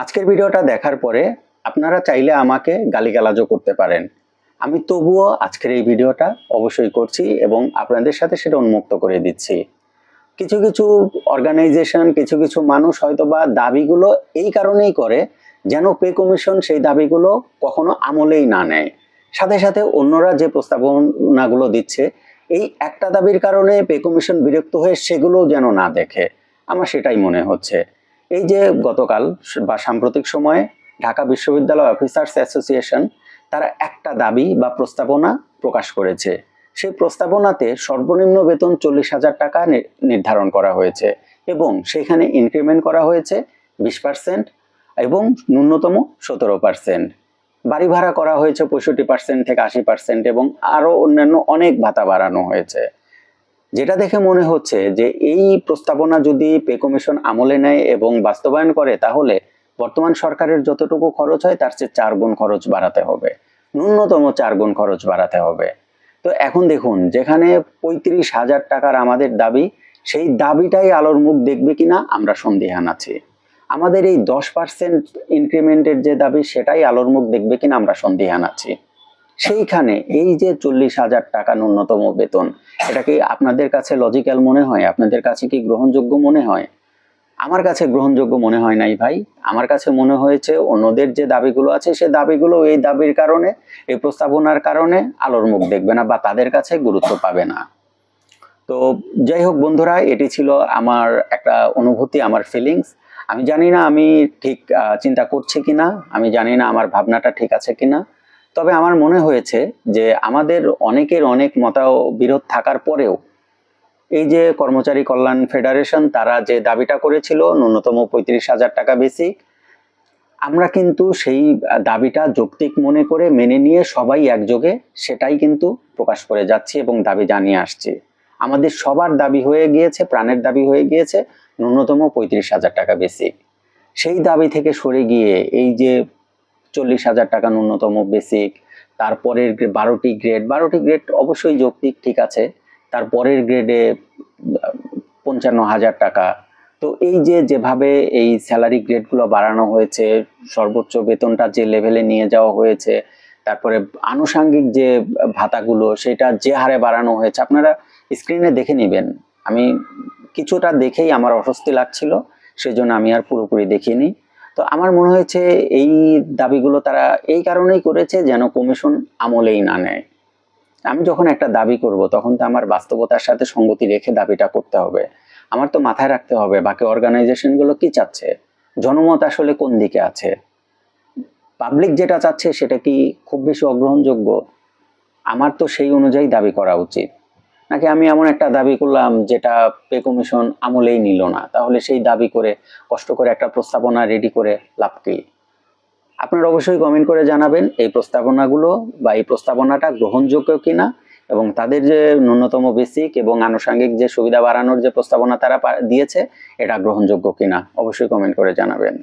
আজকের ভিডিওটা দেখার পরে আপনারা চাইলে আমাকে গালিগালাজও করতে পারেন। আমি তবুও আজকের এই ভিডিওটা অবশ্যই করছি এবং আপনাদের সাথে সেটা উন্মুক্ত করে দিচ্ছি। কিছু কিছু অর্গানাইজেশন কিছু কিছু মানুষ হয়তো বা দাবিগুলো এই কারণেই করে যেন পে কমিশন সেই দাবিগুলো কখনো আমলেই না নেয়। সাথে সাথে অন্যরা যে প্রস্তাবনাগুলো দিচ্ছে, এই একটা দাবির কারণে পে কমিশন বিরক্ত হয়ে সেগুলোও যেন না দেখে। আমার সেটাই মনে হচ্ছে। এই যে গতকাল বা সাম্প্রতিক সময়ে ঢাকা বিশ্ববিদ্যালয় অফিসার্স অ্যাসোসিয়েশন তারা একটা দাবি বা প্রস্তাবনা প্রকাশ করেছে। সেই প্রস্তাবনাতে সর্বনিম্ন বেতন চল্লিশ হাজার টাকা নির্ধারণ করা হয়েছে এবং সেখানে ইনক্রিমেন্ট করা হয়েছে বিশ পার্সেন্ট এবং ন্যূনতম সতেরো পার্সেন্ট বাড়ি ভাড়া করা হয়েছে পঁয়ষট্টি পার্সেন্ট থেকে আশি পার্সেন্ট এবং আরও অন্যান্য অনেক ভাতা বাড়ানো হয়েছে। যেটা দেখে মনে হচ্ছে যে এই প্রস্তাবনা যদি পে কমিশন আমলে নেয় এবং বাস্তবায়ন করে, তাহলে বর্তমান সরকারের যতটুকু খরচ হয়, তার চেয়ে চার গুণ খরচ বাড়াতে হবে। ন্যূনতম চার গুণ খরচ বাড়াতে হবে। তো এখন দেখুন, যেখানে পঁয়ত্রিশ হাজার টাকার আমাদের দাবি, সেই দাবিটাই আলোর মুখ দেখবে কিনা আমরা সন্দিহান আছি। আমাদের এই দশ পার্সেন্ট ইনক্রিমেন্টের যে দাবি, সেটাই আলোর মুখ দেখবে কিনা আমরা সন্দিহান আছি। সেইখানে এই যে চল্লিশ হাজার টাকা ন্যূনতম বেতন, এটা কি আপনাদের কাছে লজিক্যাল মনে হয়? আপনাদের কাছে কি গ্রহণযোগ্য মনে হয়? আমার কাছে গ্রহণযোগ্য মনে হয় নাই ভাই। আমার কাছে মনে হয়েছে অন্যদের যে দাবিগুলো আছে, সে দাবিগুলো এই দাবির কারণে, এই প্রস্তাবনার কারণে আলোর মুখ দেখবে না বা তাদের কাছে গুরুত্ব পাবে না। তো যাই হোক বন্ধুরা, এটি ছিল আমার একটা অনুভূতি, আমার ফিলিংস আমি জানি না আমি ঠিক চিন্তা করছি কিনা, আমি জানি না আমার ভাবনাটা ঠিক আছে কিনা। তবে আমার মনে হয়েছে যে আমাদের অনেকের অনেক মতা বিরোধ থাকার পরেও এই যে কর্মচারী কল্যাণ ফেডারেশন, তারা যে দাবিটা করেছিল, ন্যূনতম পঁয়ত্রিশ হাজার টাকা বেসিক, আমরা কিন্তু সেই দাবিটা যৌক্তিক মনে করে মেনে নিয়ে সবাই একযোগে সেটাই কিন্তু প্রকাশ করে যাচ্ছি এবং দাবি জানিয়ে আসছি। আমাদের সবার দাবি হয়ে গিয়েছে, প্রাণের দাবি হয়ে গিয়েছে, ন্যূনতম পঁয়ত্রিশ হাজার টাকা বেসিক। সেই দাবি থেকে সরে গিয়ে এই যে চল্লিশ হাজার টাকা ন্যূনতম বেসিক তারপরের বারোটি গ্রেড বারোটি গ্রেড অবশ্যই যৌক্তিক, ঠিক আছে। তারপরের গ্রেডে পঞ্চান্ন হাজার টাকা। তো এই যে যেভাবে এই স্যালারি গ্রেডগুলো বাড়ানো হয়েছে, সর্বোচ্চ বেতনটা যে লেভেলে নিয়ে যাওয়া হয়েছে, তারপরে আনুষাঙ্গিক যে ভাতাগুলো, সেটা যে হারে বাড়ানো হয়েছে, আপনারা স্ক্রিনে দেখে নেবেন। আমি কিছুটা দেখেই আমার অস্বস্তি লাগছিল, সেজন্য আমি আর পুরোপুরি দেখিনি। তো আমার মনে হয়েছে এই দাবিগুলো তারা এই কারণেই করেছে যেন কমিশন আমলেই না নেয়। আমি যখন একটা দাবি করব, তখন তো আমার বাস্তবতার সাথে সঙ্গতি রেখে দাবিটা করতে হবে। আমার তো মাথায় রাখতে হবে বাকি অর্গানাইজেশনগুলো কি চাচ্ছে? জনমত আসলে কোন দিকে আছে? পাবলিক যেটা চাচ্ছে সেটা কি খুব বেশি অগ্রহণযোগ্য? আমার তো সেই অনুযায়ী দাবি করা উচিত। নাকি আমি এমন একটা দাবি করলাম যেটা পে কমিশন আমলেই নিল না? তাহলে সেই দাবি করে, কষ্ট করে একটা প্রস্তাবনা রেডি করে লাভ কি? আপনারা অবশ্যই কমেন্ট করে জানাবেন এই প্রস্তাবনাগুলো বা এই প্রস্তাবনাটা গ্রহণযোগ্য কিনা এবং তাদের যে ন্যূনতম বেসিক এবং আনুষঙ্গিক যে সুবিধা বাড়ানোর যে প্রস্তাবনা তারা দিয়েছে, এটা গ্রহণযোগ্য কিনা অবশ্যই কমেন্ট করে জানাবেন।